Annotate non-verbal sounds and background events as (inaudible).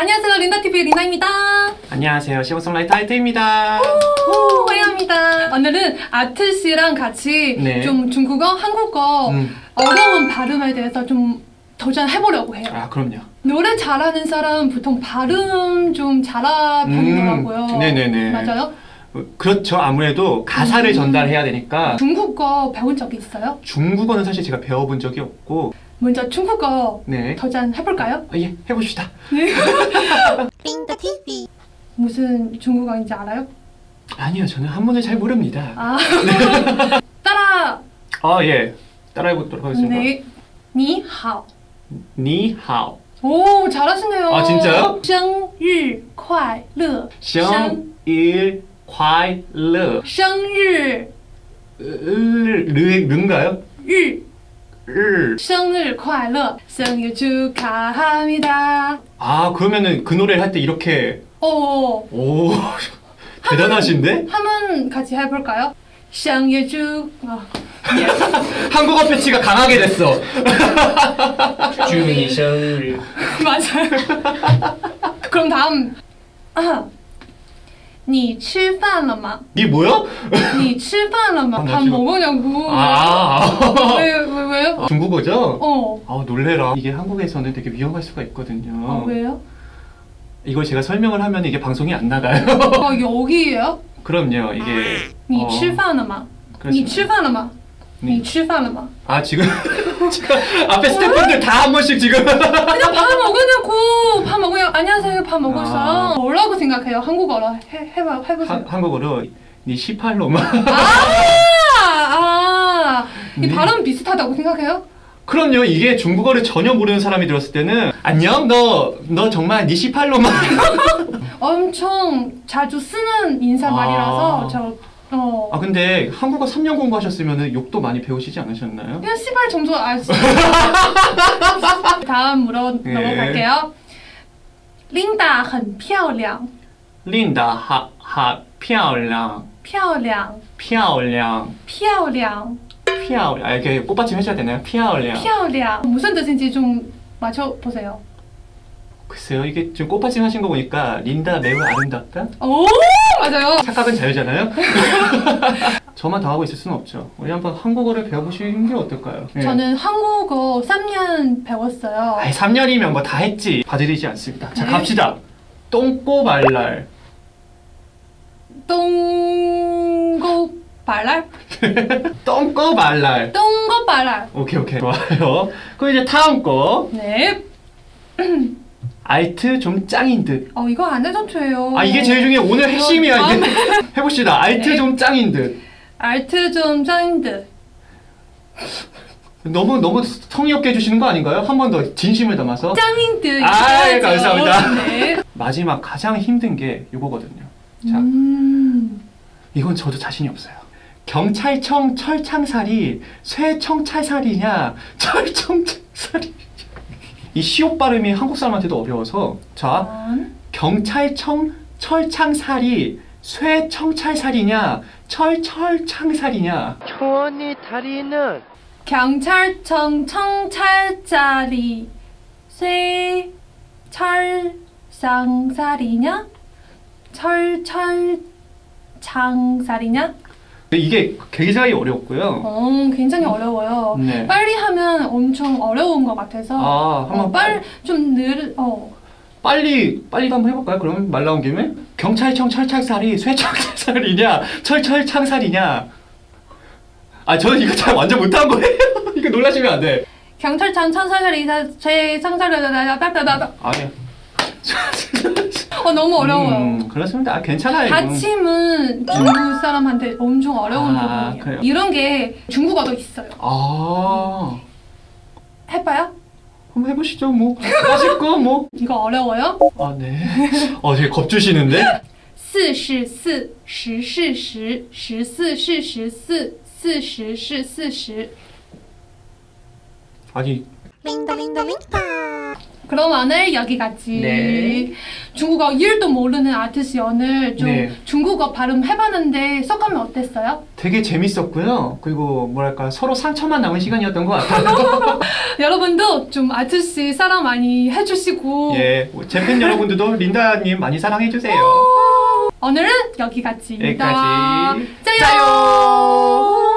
안녕하세요. 린다TV 리나입니다. 안녕하세요. 시버송라이터 하이트입니다. 오, 환영합니다. 오늘은 아트 씨랑 같이 네. 좀 중국어, 한국어 음. 어려운 발음에 대해서 좀 도전해보려고 해요. 아, 그럼요. 노래 잘하는 사람 보통 발음 좀 잘하더라고요. 음, 네네네. 맞아요? 어, 그렇죠. 아무래도 가사를 음. 전달해야 되니까 중국어 배운 적이 있어요? 중국어는 사실 제가 배워본 적이 없고 먼저 중국어 네. 도전해볼까요? 아, 예, 해봅시다. 링더 (laughs) TV. 무슨 중국어인지 알아요? 아니요, 저는 한문을 잘 모릅니다. 아, (laughs) 따라 아, 예. 따라해보도록 하겠습니다. 네, 니하오. 니하오. 오, 잘하시네요. 아, 진짜요? 生日快乐. 생일 콰일러. 生日 르, 르, 르인가요? 日 르. 生日快乐. 생일 축하합니다. 아, 그러면은 그 노래를 할 때 이렇게 오, 오, (laughs) 대단하신데? 한번 같이 해볼까요? 生日축 아, 한국어 패치가 강하게 됐어. (laughs) 祝你生日 (laughs) 맞아요. 그럼 다음. 아, 你吃饭了吗?니 뭐야? 你吃饭了吗? 아, 나 밥 지금- 먹으냐고. 아, (laughs) 왜, 왜, 왜요? 중국어죠? 어. 아 놀래라. 이게 한국에서는 되게 위험할 수가 있거든요. 아, 왜요? 이걸 제가 설명을 하면 이게 방송이 안 나가요. 어, 여기예요? (laughs) 그럼요. 이게 你 어, 吃饭了吗?你 그렇습니다. 吃饭了吗?你你吃饭了吗?아 지금 (laughs) 지금 앞에 스태프분들 다 한 번씩 지금 그냥 밥 먹으냐고. 밥 먹으냐? 안녕하세요. 밥 먹었어요. 아. 뭐라고 생각해요? 한국어로 해, 해봐, 해보세요. 한- 한국어로 니 18로만 아, 아, 이 네. 발음 비슷하다고 생각해요? 그럼요. 이게 중국어를 전혀 모르는 사람이 들었을 때는 안녕 너너 정말 니 18로만 엄청 자주 쓰는 인사말이라서 아. 저 어. 아 근데 한국어 3년 공부하셨으면 욕도 많이 배우시지 않으셨나요? 그냥 시발 정도 알수 다음으로 예. 넘어갈게요. 린다 很漂亮,琳达哈哈漂亮漂亮,漂亮漂亮,漂亮아 이렇게 꽃받침 해줘야 되나요? 漂亮漂亮. 무슨 뜻인지 좀 맞춰 보세요. 글쎄요 이게 지금 꽃받침 하신 거 보니까 린다 매우 아름답다? 오, 맞아요. 착각은 자유잖아요? (laughs) 저만 당하고 있을 수는 없죠 우리 한번 한국어를 배워보시는 게 어떨까요? 예. 저는 한국어 3년 배웠어요. 아이 3년이면 뭐 다 했지 봐드리지 않습니다 자 네. 갑시다 똥꼬말랄 똥고 발랄? 똥꼬말랄 (laughs) 똥고 발랄. 오케이 오케이 좋아요 그럼 이제 다음 거 네. (clears throat) 알트 좀 짱인 듯 어, 이거 안 해전투예요. 아 이게 제일 중에 오늘 핵심이야 이게. (laughs) 해봅시다 알트 네. 좀 짱인 듯 알트 좀 짱인 듯. 너무 너무 성의 없게 해주시는 거 아닌가요? 한 번 더 진심을 담아서 짱인 듯. 아. 감사합니다. 네. (laughs) 마지막 가장 힘든 게 이거거든요. 자, 음. 이건 저도 자신이 없어요. 경찰청 철창살이 쇠청찰살이냐 철청찰살이 이 시옷 발음이 한국 사람한테도 어려워서 자 전, 경찰청 철창살이 쇠청찰살이냐 철철창살이냐 초원이 다리는 경찰청 청찰자리 쇠철상살이냐? 철철창살이냐? 이게 굉장히 어렵고요. 어, 굉장히 어려워요. 네. 빨리 하면 엄청 어려운 것 같아서. 아, 한번 어, 빨리 좀 늘, 어. 빨리 빨리 한번 해볼까요? 그러면 말 나온 김에 경찰청 철창살이 쇠청찰살이냐 철철창살이냐 아 저는 이거 잘 완전 못한 거예요 (laughs) 이거 놀라시면 안 돼 경찰청 청찰자리 쇠창살자리 아니야 어, 너무 어려워요. 음, 그렇습니다 아, 괜찮아요 이건. 받침은 중국 사람한테 엄청 어려운 아, 부분이에요. 그래요? 이런 게 중국어도 있어요. 아 해봐요? 한번 해보시죠 뭐 맛있고 뭐아네 이거 어려워요? 어, 되게 겁주시는데 四是四，十是十，十四是十四，四十是四十。 아니 링더 링더 링더. 그럼 오늘 여기까지. 네. 중국어 1도 모르는 아티스트 오늘 좀 네. 중국어 발음 해봤는데 소감이 어땠어요? 되게 재밌었고요. 그리고 뭐랄까 서로 상처만 남은 시간이었던 것 같아요. (laughs) 여러분도 좀 아티스트 사랑 많이 해주시고 예, 제팬 여러분들도 린다님 많이 사랑해 주세요. 오늘은 여기까지입니다. 여기까지. 짜요!